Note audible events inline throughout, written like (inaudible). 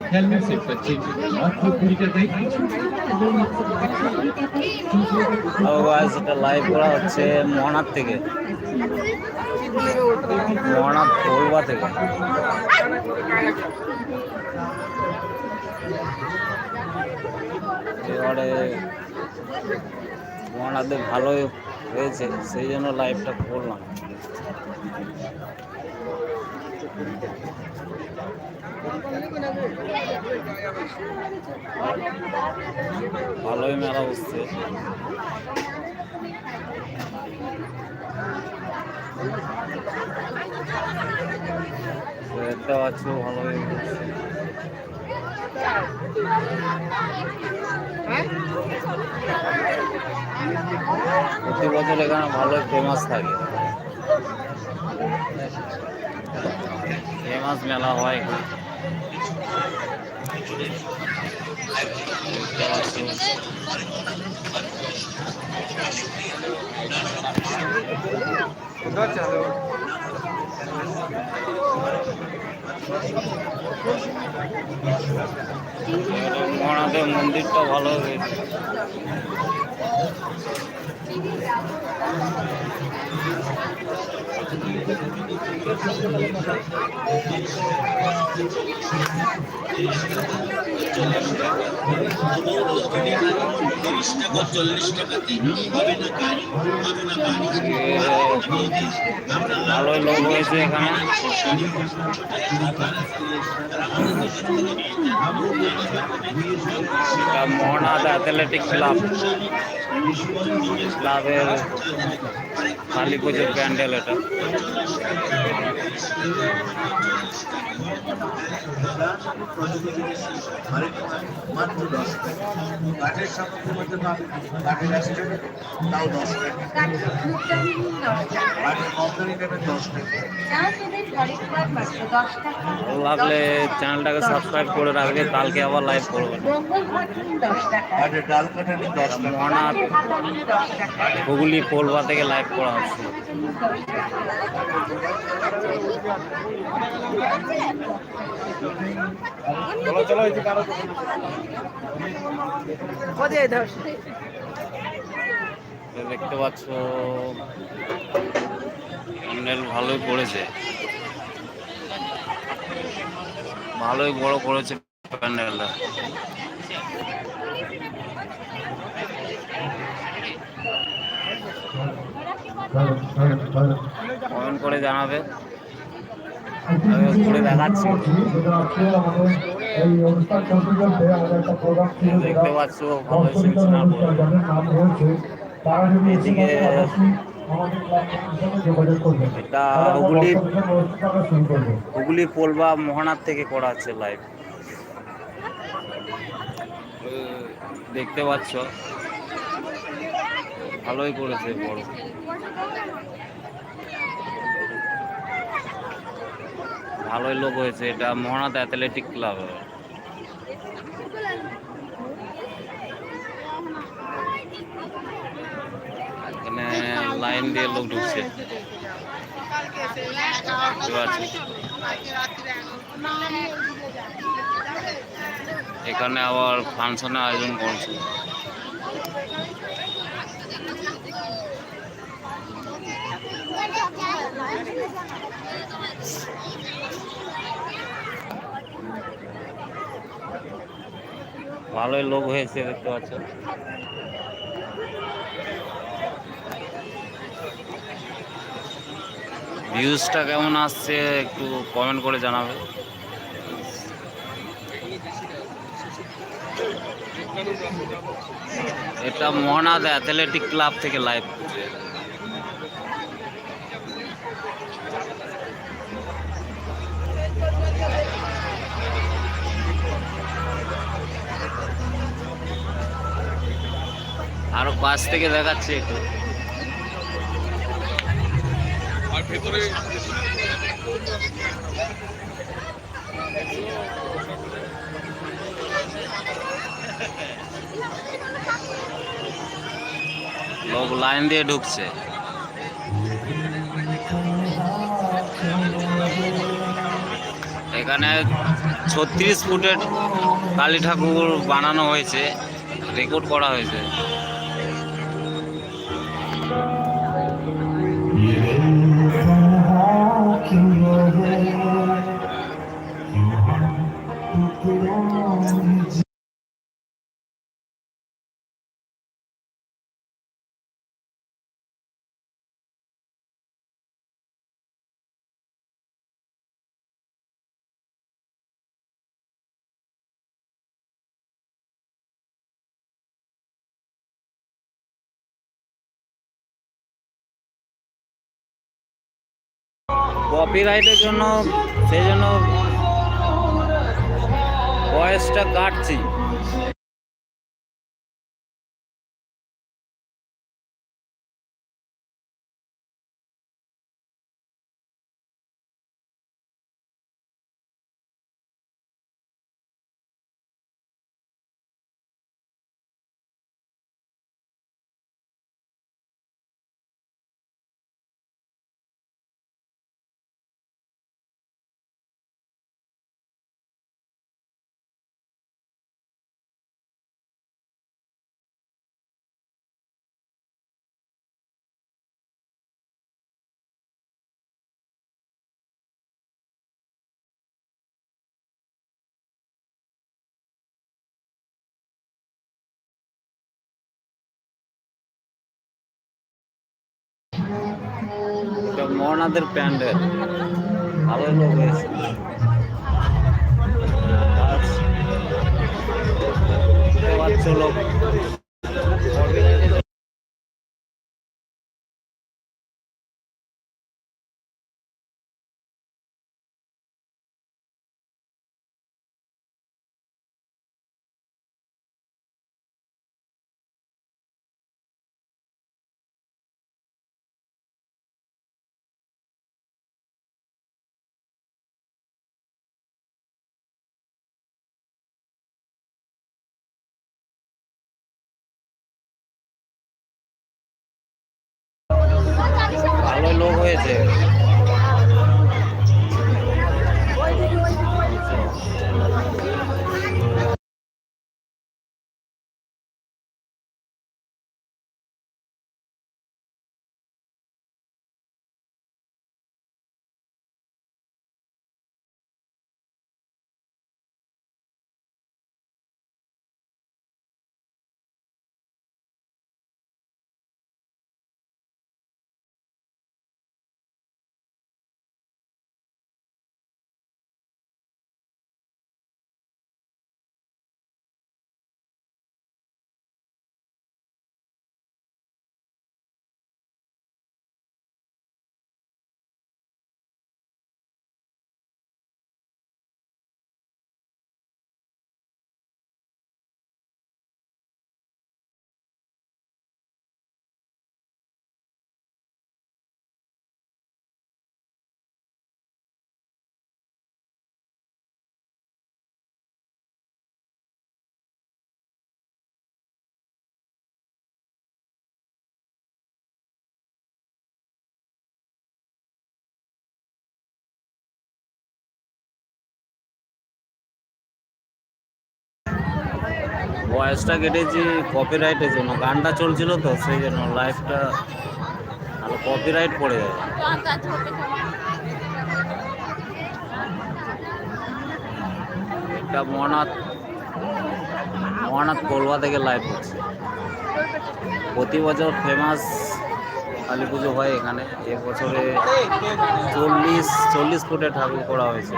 Helmet set পাচ্ছি মাত্র কুড়ি টাকায় ও গাইস এটা লাইভ করা হচ্ছে মহানাথ থেকে মহানাথ কোলবা থেকে এবারে মহানাথে ভালোই হয়েছে সেই জন্য লাইভটা করলাম ভালোই মেলা বসছে দেখতে পাচ্ছ ভালোই প্রতি বছর এখানে ভালোই ফেমাস থাকে। ফেমাস মেলা হয় এখানে। পাচ্ছ মন্দিরটা ভালো হয়েছে। ভালোই লোক হয়েছে এখানে। Mohanath athletic club. ক্লাবের কালী পুজোর প্যান্ডেল এটা। মাত্র দশ টাকা কাঠের সামগ্রীর মধ্যে কাঠের আসছে টাকা কাঠের দশ টাকা লাগলে চ্যানেলটাকে সাবস্ক্রাইব করে রাখবে কালকে আবার লাইভ করবেন কাঠের ডাল কাঠের দশ টাকা মোহনাথ হুগলি দেখতে পাচ্ছ ভালোই করেছে ভালোই বড় করেছে প্যান্ডেলটা কমেন্ট করে জানাবে। আমি ঘুরে দেখাচ্ছি। দেখতে পাচ্ছ ভালোই তারা যদি এদিকে এটা করব হুগলি পোলবা মোহনার থেকে করা আছে লাইভ দেখতে পাচ্ছ। ভালোই করেছে বড়। ভালোই লোক হয়েছে, এটা মোহনাথ অ্যাথলেটিক ক্লাব। এখানে লাইন দিয়ে লোক ঢুকছে। এখানে আবার ফাংশনের আয়োজন করছে। (laughs) ভালোই লোক হয়েছে, দেখতে পাচ্ছ। ভিউজটা কেমন আসছে, একটু কমেন্ট করে জানাবে। এটা মোহনাদ অ্যাথলেটিক ক্লাব থেকে লাইভ আরও পাশ থেকে দেখাচ্ছে একটু। লোক লাইন দিয়ে ঢুকছে। এখানে ছত্রিশ ফুটের কালী ঠাকুর বানানো হয়েছে রেকর্ড করা হয়েছে। You've been walking away. কপিরাইটের জন্য সেই জন্য ভয়েসটা কাটছি। মরনাথের প্যান্ডেল। ভালোই লোক হয়েছে লোক লোক হয়েছে ভয়েসটা কেটেছি কপিরাইটের জন্য। গানটা চলছিল তো, সেই জন্য লাইভটা আর কপিরাইট পড়ে যায় এটা মহানাথ মহানাথ কলবা থেকে লাইভ হচ্ছে। প্রতি বছর ফেমাস কালী পুজো হয় এখানে। এবছরে চল্লিশ চল্লিশ ফুটে ঠাকুর করা হয়েছে।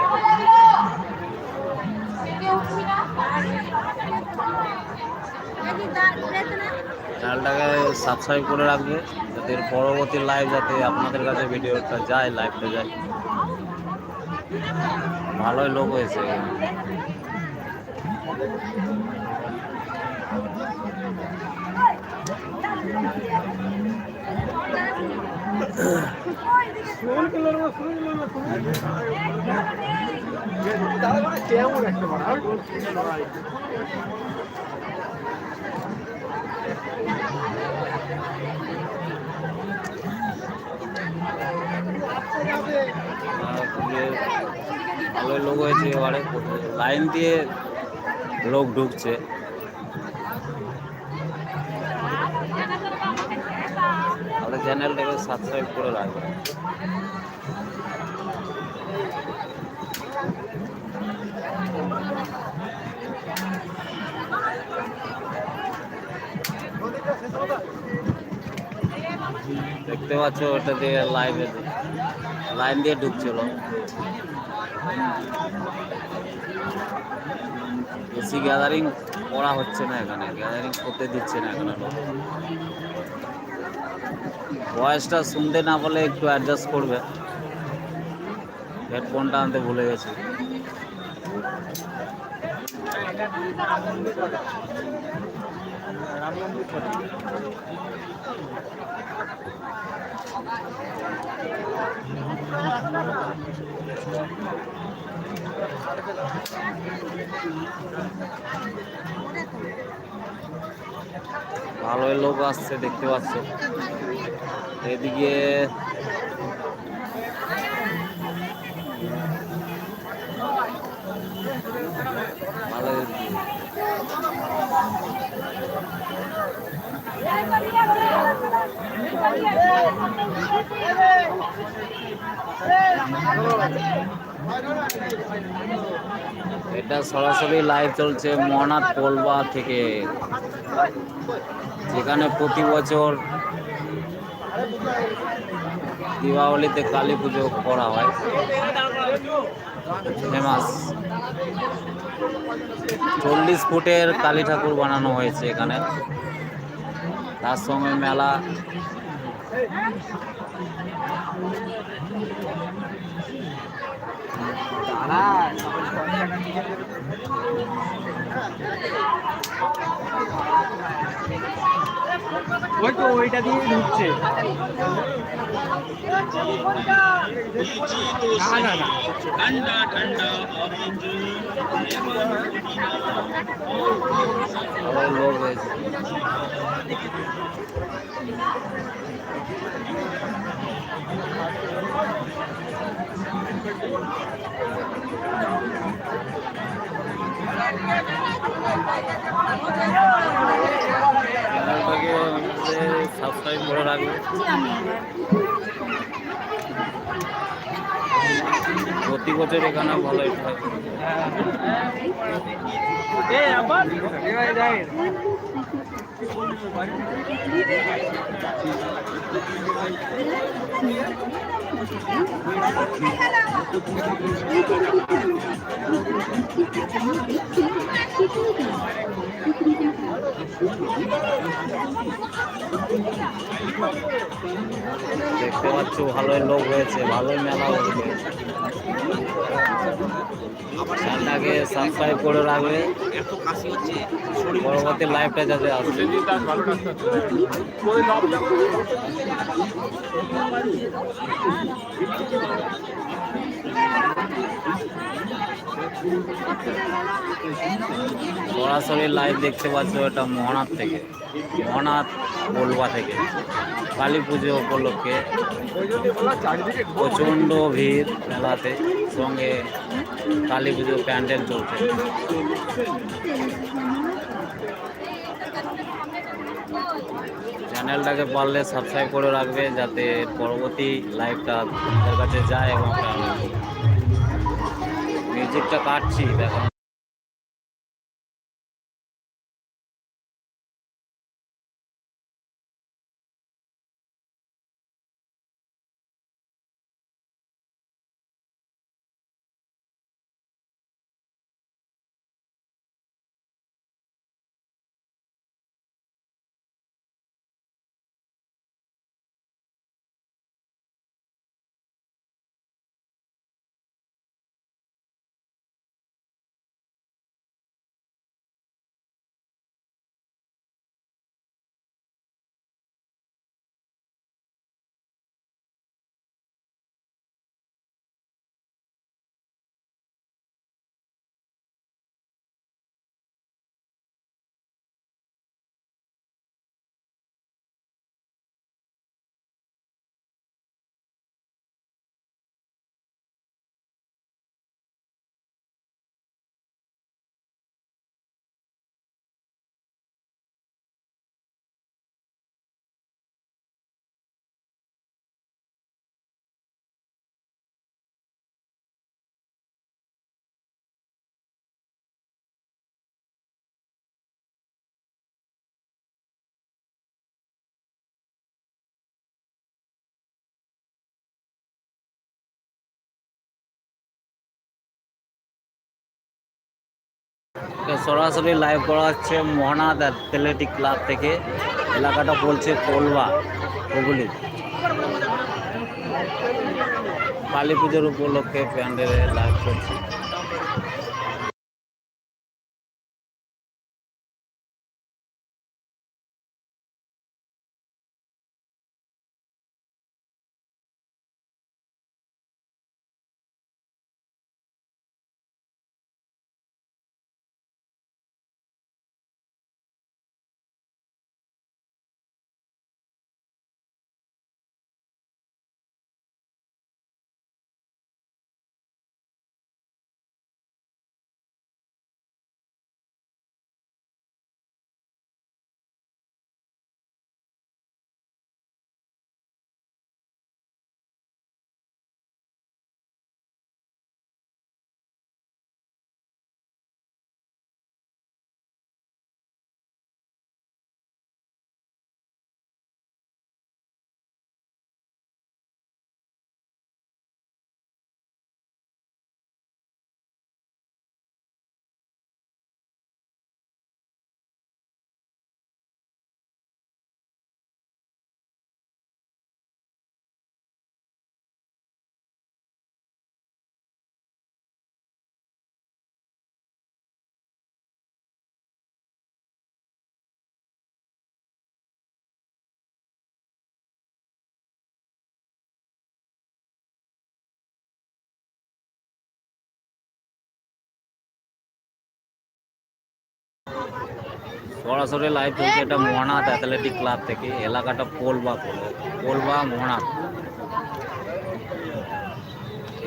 চ্যানেলটাকে সাবস্ক্রাইব করে রাখবে যাতে পরবর্তী লাইভ যাতে আপনাদের কাছে ভিডিওটা যায় লাইভটা যায়। ভালোই লোক হয়েছে। আর পুজোর ভালোই লোক হয়েছে এবারে। লাইন দিয়ে লোক ঢুকছে। আমাদের চ্যানেলটাকে সাবস্ক্রাইব করে রাখবেন। দেখতে পাচ্ছ ওটা দিয়ে লাইভে লাইন দিয়ে ঢুকছিল। বেশি গ্যাদারিং করা হচ্ছে না এখানে গ্যাদারিং করতে দিচ্ছে না এখানে ভয়েসটা শুনতে না পারলে একটু অ্যাডজাস্ট করবে। হেডফোনটা আনতে ভুলে গেছি। ভালোই লোক আসছে দেখতে পাচ্ছ। এদিকে এটা সরাসরি লাইভ চলছে মনাথ পোলবা থেকে। যেখানে প্রতি বছর দীপাবলিতে কালী পুজো করা হয়। ফেমাস। চল্লিশ ফুটের কালী ঠাকুর বানানো হয়েছে এখানে। তার সঙ্গে মেলা। ওই তো ওইটা দিয়ে ঢুকছে। না না না লোক হয়েছে চ্যানেলটাকে সাবস্ক্রাইব করে রাখবে প্রতি বছর এখানে ভালো থাকে (laughs) দেখতে পাচ্ছ, ভালোই লোক হয়েছে, ভালোই মেলা হয়েছে। চ্যানেলটাকে সাবস্ক্রাইব করে রাখবে। পরবর্তী লাইভটা যাতে আসবে সরাসরি লাইভ দেখতে পাচ্ছ এটা মহানাথ থেকে। মহানাথ বলবা থেকে। কালী পুজো উপলক্ষে প্রচণ্ড ভিড় মেলাতে, সঙ্গে কালী পুজো প্যান্ডেল চলছে। চ্যানেলটাকে পারলে সাবস্ক্রাইব করে রাখবে যাতে পরবর্তী লাইভটা তাদের কাছে যায় এবং মিউজিকটা কাটছি দেখো সরাসরি লাইভ করা হচ্ছে মহানাথ অ্যাথলেটিক ক্লাব থেকে। এলাকাটা বলছে কোলবা, হুগলি। কালী পুজোর উপলক্ষে প্যান্ডেলে লাইভ করছে। সরাসরি লাইভ চলছে এটা মোহনাথ অ্যাথলেটিক ক্লাব থেকে। এলাকাটা পোলবা পোলবা মোহনাথ।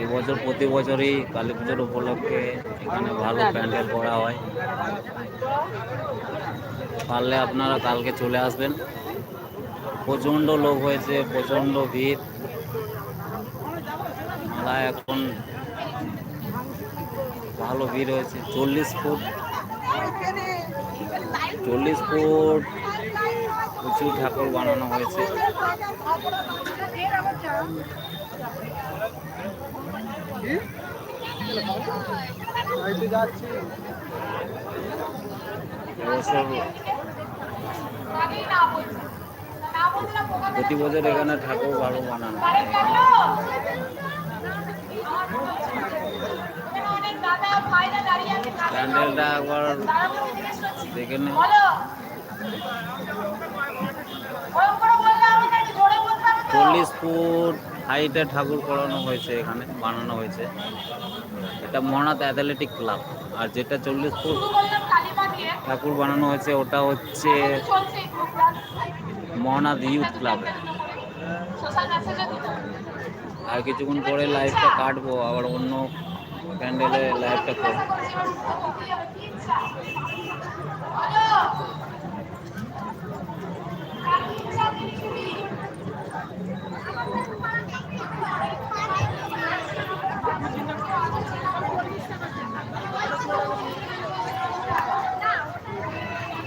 এই বছর প্রতি বছরই কালী পুজোর উপলক্ষে এখানে ভালো প্যান্ডেল করা হয়। পারলে আপনারা কালকে চলে আসবেন। প্রচণ্ড লোক হয়েছে, প্রচণ্ড ভিড়। মেলা এখন ভালো ভিড় হয়েছে, চল্লিশ ফুট। চল্লিশ ফুট উঁচু ঠাকুর বানানো হয়েছে। প্রতি বছর এখানে ঠাকুর ভালো বানানো হয়। প্যান্ডেলটা একবার দেখে নে। চল্লিশ ফুট হাইটে ঠাকুর করানো হয়েছে এখানে বানানো হয়েছে। এটা মহানাথ অ্যাথলেটিক ক্লাব আর যেটা চল্লিশ ফুট ঠাকুর বানানো হয়েছে ওটা হচ্ছে মহানাথ ইউথ ক্লাবে আর কিছুক্ষণ পরে লাইফটা কাটবো আবার অন্য প্যান্ডেলে লাইভটা করব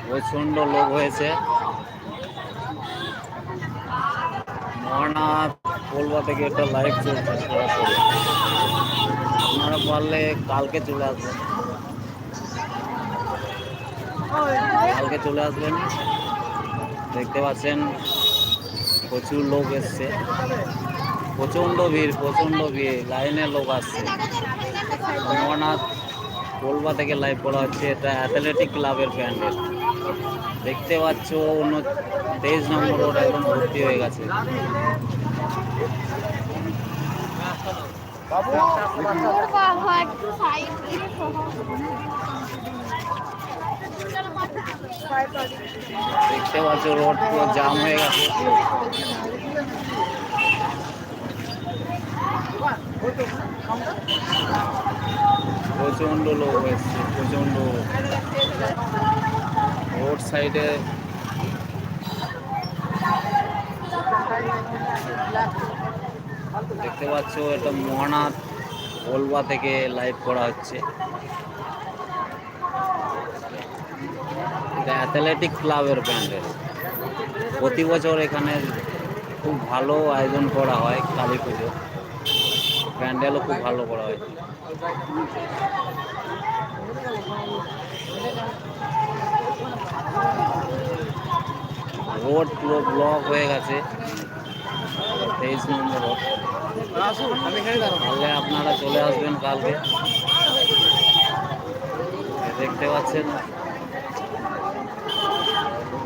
প্রচণ্ড লোক হয়েছে। মহানাথ কলবা থেকে একটা লাইভ চলছে আপনারা পারলে কালকে চলে আসবেন। কালকে চলে আসবেন। দেখতে পাচ্ছেন, প্রচুর লোক এসছে। প্রচণ্ড ভিড় প্রচণ্ড ভিড়, লাইনে লোক আসছে। অমরনাথ কোলবা থেকে লাইভ করা হচ্ছে, এটা অ্যাথলেটিক ক্লাবের প্যান্ডেল দেখতে পাচ্ছ অন্য তেইশ নম্বর রোড একদম ভর্তি হয়ে গেছে বাবা একটু সাইড দিয়ে দেখতে পাচ্ছ রোড পুরো জাম হয়ে গেছে। প্রচণ্ড লোক এসছে প্রচণ্ড রোড সাইডে দেখতে পাচ্ছ, এটা মহানাথ বলবা থেকে লাইভ করা হচ্ছে। এটা অ্যাথলেটিক ক্লাবের ব্যান্ডের প্রতি বছর এখানে খুব ভালো আয়োজন করা হয় কালী পুজো। প্যান্ডেলও খুব ভালো করা হয়। রোড পুরো ব্লক হয়ে গেছে। তেইশ নম্বর তাহলে আপনারা চলে আসবেন কালকে। দেখতে পাচ্ছেন?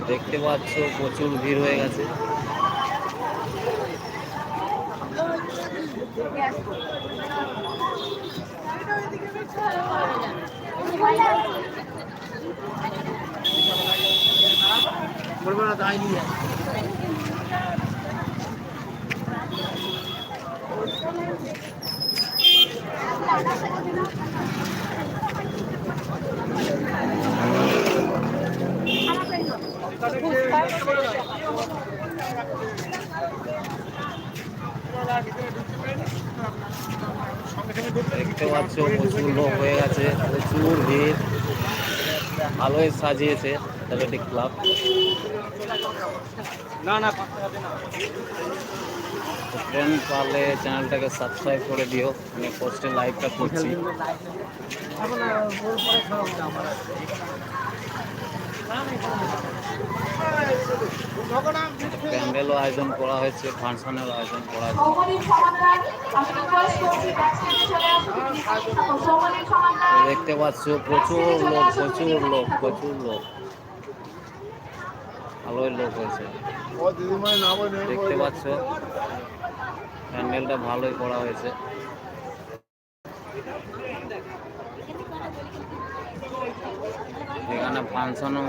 দেখতে পাচ্ছ, প্রচুর ভিড় হয়ে গেছে। বলব না, তাই নিয়ে দেখতে পাচ্ছ প্রচুর লোক হয়ে গেছে প্রচুর ভিড়। ভালোই সাজিয়েছে অ্যাথলেটিক ক্লাব না না ফ্রেন্ড পারলে চ্যানেলটাকে সাবস্ক্রাইব করে দিও। আমি পোস্টে লাইভটা করছি। প্যান্ডেলও আয়োজন করা হয়েছে, ফাংশনের আয়োজন করা হয়েছে। তো দেখতে পাচ্ছ, প্রচুর লোক প্রচুর লোক প্রচুর লোক। ভালোই লোক হয়েছে। দেখতে পাচ্ছ প্যান্ডেলটা ভালোই করা হয়েছে। এখানে ফাংশনও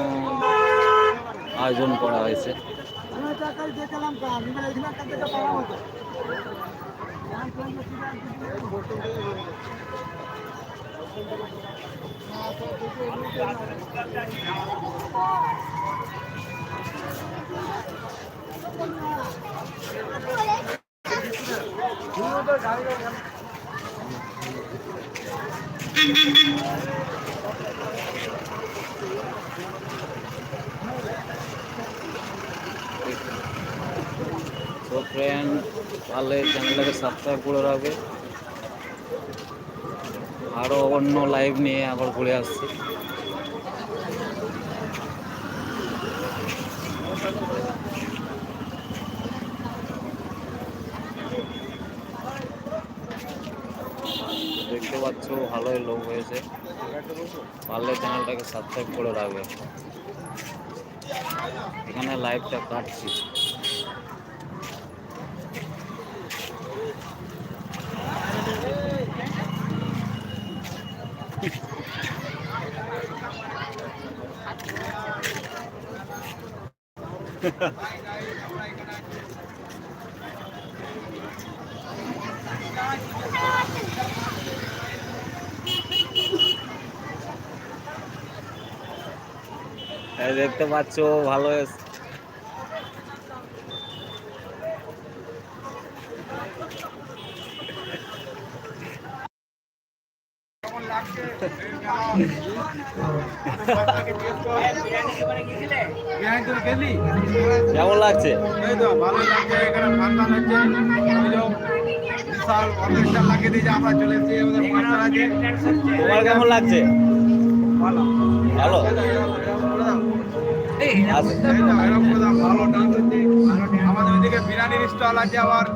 আয়োজন করা হয়েছে। তো ফ্রেন্ড তাহলে চ্যানেলটাকে সাবস্ক্রাইব করে রাখবে। আরও অন্য লাইভ নিয়ে আবার ঘুরে আসছি। পাচ্ছ ভালোই লোক হয়েছে। পারলে চ্যানেলটাকে সাবস্ক্রাইব করে রাখবে। এখানে লাইভটা কাটছি। এই (laughs) দেখতে পাচ্ছ ভালো এস- গেলি কেমন লাগছে এই তো ভালো লাগছে এখানে ফাংশন হচ্ছে বুঝলো বিশাল অর্কেস্ট্রা লাগিয়ে দিয়েছে আমরা চলে এসেছি আমাদের ফাংশন আছে তোমার কেমন লাগছে? ভালো। আমাদের ওইদিকে বিরিয়ানির স্টল আছে আবার।